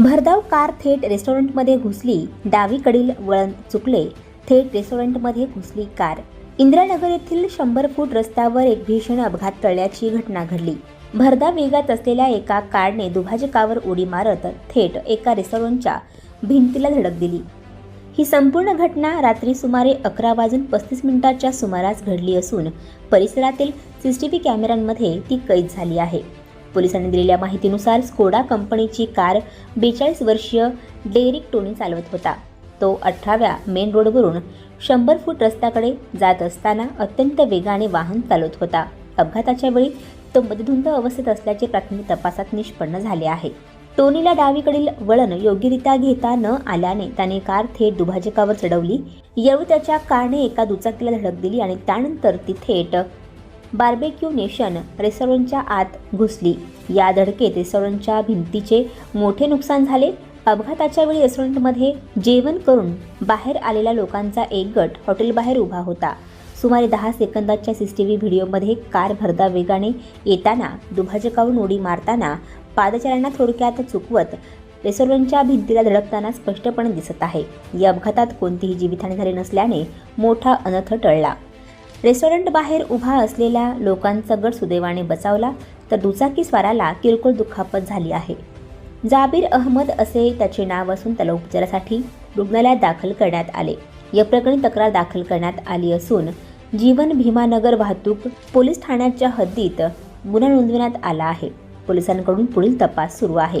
भरधाव कार थेट रेस्टॉरंटमध्ये घुसली डावीकडील वळण चुकले थेट रेस्टॉरंटमध्ये घुसली कार. इंदिरानगर येथील शंभर फूट रस्त्यावर एक भीषण अपघात टळल्याची घटना घडली. भरधाव वेगात असलेल्या एका कारने दुभाजकावर उडी मारत थेट एका रेस्टॉरंटच्या भिंतीला धडक दिली. ही संपूर्ण घटना रात्री सुमारे अकरा वाजून पस्तीस मिनिटाच्या सुमारास घडली असून परिसरातील सी टी व्ही कॅमेऱ्यांमध्ये ती कैद झाली आहे. पोलिसांनी दिलेल्या माहितीनुसार स्कोडा कंपनीची कार बेचाळीस वर्षीय डेरिक टोनी चालवत होता. तो अठराव्या मेन रोडवरून शंभर फूट रस्त्याकडे जात असताना अत्यंत वेगाने वाहन चालवत होता. अपघाताच्या वेळी तो मध्यधुंद अवस्थेत असल्याचे प्राथमिक तपासात निष्पन्न झाले आहे. टोनीला डावीकडील वळण योग्यरित्या घेता न आल्याने त्याने कार थेट दुभाजकावर चढवली. यावेळी त्याच्या कारने एका दुचाकीला धडक दिली आणि त्यानंतर ती थेट बार्बेक्यू नेशन रेस्टॉरंटच्या आत घुसली. या धडकेत रेस्टॉरंटच्या भिंतीचे मोठे नुकसान झाले. अपघाताच्या वेळी रेस्टॉरंटमध्ये जेवण करून बाहेर आलेल्या लोकांचा एक गट हॉटेलबाहेर उभा होता. सुमारे दहा सेकंदाच्या सी सी टी व्ही व्हिडिओमध्ये कार भरदा वेगाने येताना दुभाजकावरून उडी मारताना पादचाऱ्यांना थोडक्यात चुकवत रेस्टॉरंटच्या भिंतीला धडकताना स्पष्टपणे दिसत आहे. या अपघातात कोणतीही जीवितहानी झाली नसल्याने मोठा अनर्थ टळला. रेस्टॉरंट बाहेर उभा असलेल्या लोकांचा गट सुदैवाने बचावला तर दुचाकीस्वाराला किरकोळ दुखापत झाली आहे. जाबीर अहमद असे त्याचे नाव असून त्याला उपचारासाठी रुग्णालयात दाखल करण्यात आले. या प्रकरणी तक्रार दाखल करण्यात आली असून जीवन भीमानगर वाहतूक पोलीस ठाण्याच्या हद्दीत गुन्हा नोंदविण्यात आला आहे. पोलिसांकडून पुढील तपास सुरू आहे.